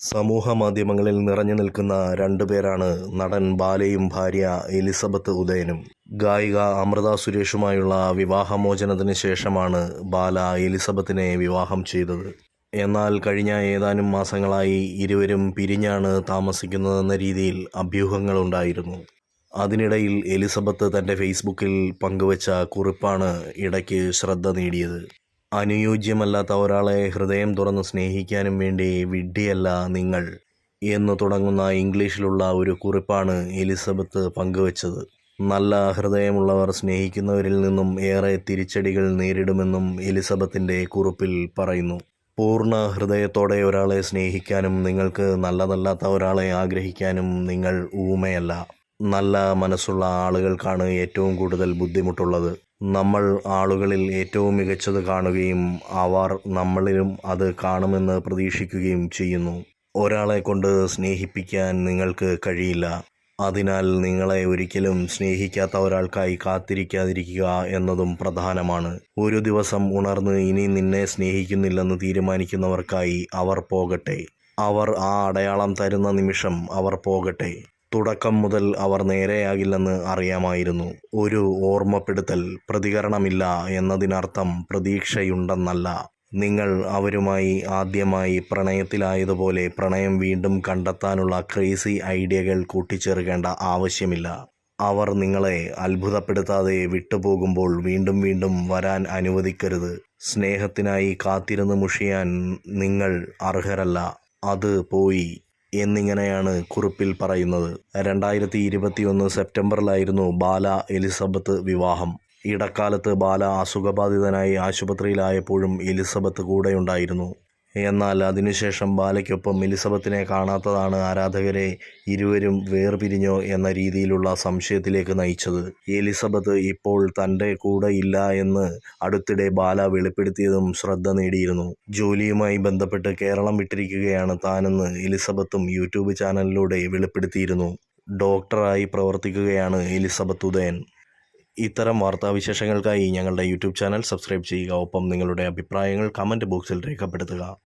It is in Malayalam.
സമൂഹ മാധ്യമങ്ങളിൽ നിറഞ്ഞു നിൽക്കുന്ന രണ്ടുപേരാണ് നടൻ ബാലയും ഭാര്യ എലിസബത്ത് ഉദയനും. ഗായിക അമൃത സുരേഷുമായുള്ള വിവാഹമോചനത്തിന് ശേഷമാണ് ബാല എലിസബത്തിനെ വിവാഹം ചെയ്തത്. എന്നാൽ കഴിഞ്ഞ ഏതാനും മാസങ്ങളായി ഇരുവരും പിരിഞ്ഞാണ് താമസിക്കുന്നതെന്ന രീതിയിൽ അഭ്യൂഹങ്ങളുണ്ടായിരുന്നു. അതിനിടയിൽ എലിസബത്ത് തന്റെ ഫേസ്ബുക്കിൽ പങ്കുവച്ച കുറിപ്പാണ് ഇടയ്ക്ക് ശ്രദ്ധ നേടിയത്. അനുയോജ്യമല്ലാത്ത ഒരാളെ ഹൃദയം തുറന്ന് സ്നേഹിക്കാനും വേണ്ടി വിഡ്ഢിയല്ല നിങ്ങൾ എന്ന് തുടങ്ങുന്ന ഇംഗ്ലീഷിലുള്ള ഒരു കുറിപ്പാണ് എലിസബത്ത് പങ്കുവച്ചത്. നല്ല ഹൃദയമുള്ളവർ സ്നേഹിക്കുന്നവരിൽ നിന്നും ഏറെ തിരിച്ചടികൾ നേരിടുമെന്നും എലിസബത്തിന്റെ കുറിപ്പിൽ പറയുന്നു. പൂർണ ഹൃദയത്തോടെ ഒരാളെ സ്നേഹിക്കാനും നിങ്ങൾക്ക് നല്ലതല്ലാത്ത ഒരാളെ ആഗ്രഹിക്കാനും നിങ്ങൾ ഊമയല്ല. നല്ല മനസ്സുള്ള ആളുകൾക്കാണ് ഏറ്റവും കൂടുതൽ ബുദ്ധിമുട്ടുള്ളത്. നമ്മൾ ആളുകളിൽ ഏറ്റവും മികച്ചത് കാണുകയും അവർ നമ്മളിലും അത് കാണുമെന്ന് പ്രതീക്ഷിക്കുകയും ചെയ്യുന്നു. ഒരാളെ കൊണ്ട് സ്നേഹിപ്പിക്കാൻ നിങ്ങൾക്ക് കഴിയില്ല. അതിനാൽ നിങ്ങളെ ഒരിക്കലും സ്നേഹിക്കാത്ത ഒരാൾക്കായി കാത്തിരിക്കാതിരിക്കുക എന്നതും പ്രധാനമാണ്. ഒരു ദിവസം ഉണർന്ന് ഇനി നിന്നെ സ്നേഹിക്കുന്നില്ലെന്ന് തീരുമാനിക്കുന്നവർക്കായി അവർ പോകട്ടെ. അവർ ആ അടയാളം തരുന്ന നിമിഷം അവർ പോകട്ടെ. തുടക്കം മുതൽ അവർ നേരെയാകില്ലെന്ന് അറിയാമായിരുന്നു. ഒരു ഓർമ്മപ്പെടുത്തൽ പ്രതികരണമില്ല എന്നതിനർത്ഥം പ്രതീക്ഷയുണ്ടെന്നല്ല. നിങ്ങൾ അവരുമായി ആദ്യമായി പ്രണയത്തിലായതുപോലെ പ്രണയം വീണ്ടും കണ്ടെത്താനുള്ള ക്രേസി ഐഡിയകൾ കൂട്ടിച്ചേർക്കേണ്ട ആവശ്യമില്ല. അവർ നിങ്ങളെ അത്ഭുതപ്പെടുത്താതെ വിട്ടുപോകുമ്പോൾ വീണ്ടും വീണ്ടും വരാൻ അനുവദിക്കരുത്. സ്നേഹത്തിനായി കാത്തിരുന്ന് മുഷിയാൻ നിങ്ങൾ അർഹരല്ല. അത് പോയി. എന്നിങ്ങനെയാണ് കുറിപ്പിൽ പറയുന്നത്. രണ്ടായിരത്തി ഇരുപത്തിയൊന്ന് സെപ്റ്റംബറിലായിരുന്നു ബാല എലിസബത്ത് വിവാഹം. ഇടക്കാലത്ത് ബാല അസുഖബാധിതനായി ആശുപത്രിയിലായപ്പോഴും എലിസബത്ത് കൂടെയുണ്ടായിരുന്നു. എന്നാൽ അതിനുശേഷം ബാലയ്ക്കൊപ്പം എലിസബത്തിനെ കാണാത്തതാണ് ആരാധകരെ ഇരുവരും വേർപിരിഞ്ഞോ എന്ന രീതിയിലുള്ള സംശയത്തിലേക്ക് നയിച്ചത്. എലിസബത്ത് ഇപ്പോൾ തന്റെ കൂടെ ഇല്ല എന്ന് അടുത്തിടെ ബാല വെളിപ്പെടുത്തിയതും ശ്രദ്ധ നേടിയിരുന്നു. ജോലിയുമായി ബന്ധപ്പെട്ട് കേരളം വിട്ടിരിക്കുകയാണ് താനെന്ന് എലിസബത്തും യൂട്യൂബ് ചാനലിലൂടെ വെളിപ്പെടുത്തിയിരുന്നു. ഡോക്ടറായി പ്രവർത്തിക്കുകയാണ് എലിസബത്ത് ഉദയൻ. ഇത്തരം വാർത്താവിശേഷങ്ങൾക്കായി ഞങ്ങളുടെ യൂട്യൂബ് ചാനൽ സബ്സ്ക്രൈബ് ചെയ്യുക. ഒപ്പം നിങ്ങളുടെ അഭിപ്രായങ്ങൾ കമന്റ് ബോക്സിൽ രേഖപ്പെടുത്തുക.